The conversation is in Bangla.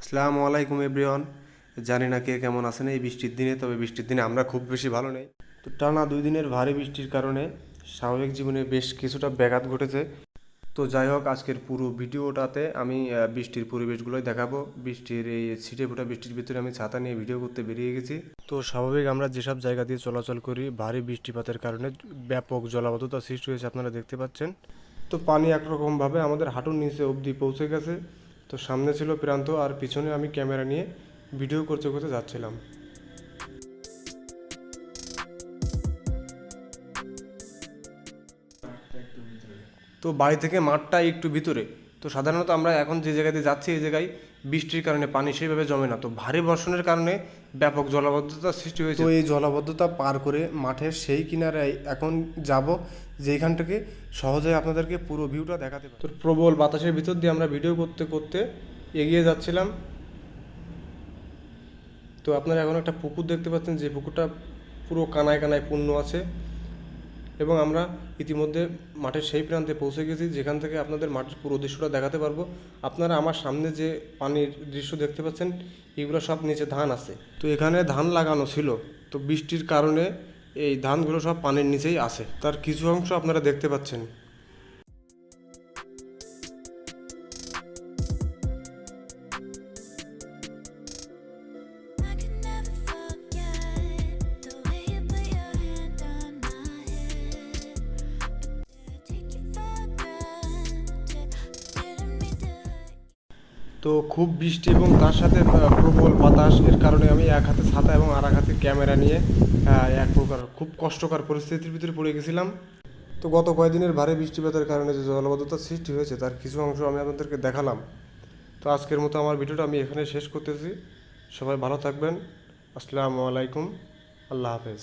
আসসালামু আলাইকুম এভরিওয়ান। জানি না কে কেমন আছেন এই বৃষ্টির দিনে, তবে বৃষ্টির দিনে আমরা খুব বেশি ভালো নেই। তো টানা দুই দিনের ভারী বৃষ্টির কারণে স্বাভাবিক জীবনে বেশ কিছুটা ব্যাঘাত ঘটেছে। তো যাই হোক, আজকের পুরো ভিডিওটাতে আমি বৃষ্টির পরিবেশগুলোই দেখাবো। বৃষ্টির এই ছিটে ফোটা বৃষ্টির ভিতরে আমি ছাতা নিয়ে ভিডিও করতে বেরিয়ে গেছি। তো স্বাভাবিক আমরা যেসব জায়গা দিয়ে চলাচল করি, ভারী বৃষ্টিপাতের কারণে ব্যাপক জলাবদ্ধতা সৃষ্টি হয়েছে, আপনারা দেখতে পাচ্ছেন। তো পানি একরকমভাবে আমাদের হাঁটুর নিচে অবধি পৌঁছে গেছে। তো সামনে ছিল প্রান্ত আর পিছনে আমি ক্যামেরা নিয়ে ভিডিও করতে করতে যাচ্ছিলাম। তো বাড়ি থেকে মাঠটা একটু ভিতরে। তো সাধারণত আমরা এখন যে জায়গাতে যাচ্ছি এই জায়গায় বৃষ্টির কারণে পানি সেইভাবে জমে না। তো ভারী বর্ষণের কারণে ব্যাপক জলাবদ্ধতা সৃষ্টি হয়েছে। তো এই জলাবদ্ধতা পার করে মাঠের সেই কিনারায় এখন যাব যেখান থেকে সহজে আপনাদেরকে পুরো ভিউটা দেখাতে পারি। তো প্রবল বাতাসের ভিতর দিয়ে আমরা ভিডিও করতে করতে এগিয়ে যাচ্ছিলাম। তো আপনারা এখন একটা পুকুর দেখতে পাচ্ছেন যে পুকুরটা পুরো কানায় কানায় পূর্ণ আছে। এবং আমরা ইতিমধ্যে মাঠের সেই প্রান্তে পৌঁছে গেছি, যেখান থেকে আপনাদের মাঠের পুরো দৃশ্যটা দেখাতে পারব। আপনারা আমার সামনে যে পানির দৃশ্য দেখতে পাচ্ছেন, এগুলো সব নিচে ধান আছে। তো এখানে ধান লাগানো ছিল, তো বৃষ্টির কারণে এই ধানগুলো সব পানির নিচেই আছে। তার কিছু অংশ আপনারা দেখতে পাচ্ছেন। তো খুব বৃষ্টি এবং তার সাথে প্রবল বাতাস। এর কারণে আমি এক হাতে ছাতা এবং আর এক হাতে ক্যামেরা নিয়ে এক প্রকার খুব কষ্টকর পরিস্থিতির ভিতরে পড়ে গেছিলাম। তো গত কয়েকদিনের ভারী বৃষ্টিপাতের কারণে যে জলবদ্ধতার সৃষ্টি হয়েছে, তার কিছু অংশ আমি আপনাদেরকে দেখালাম। তো আজকের মতো আমার ভিডিওটা আমি এখানে শেষ করতেছি। সবাই ভালো থাকবেন। আসসালামু আলাইকুম। আল্লাহ হাফেজ।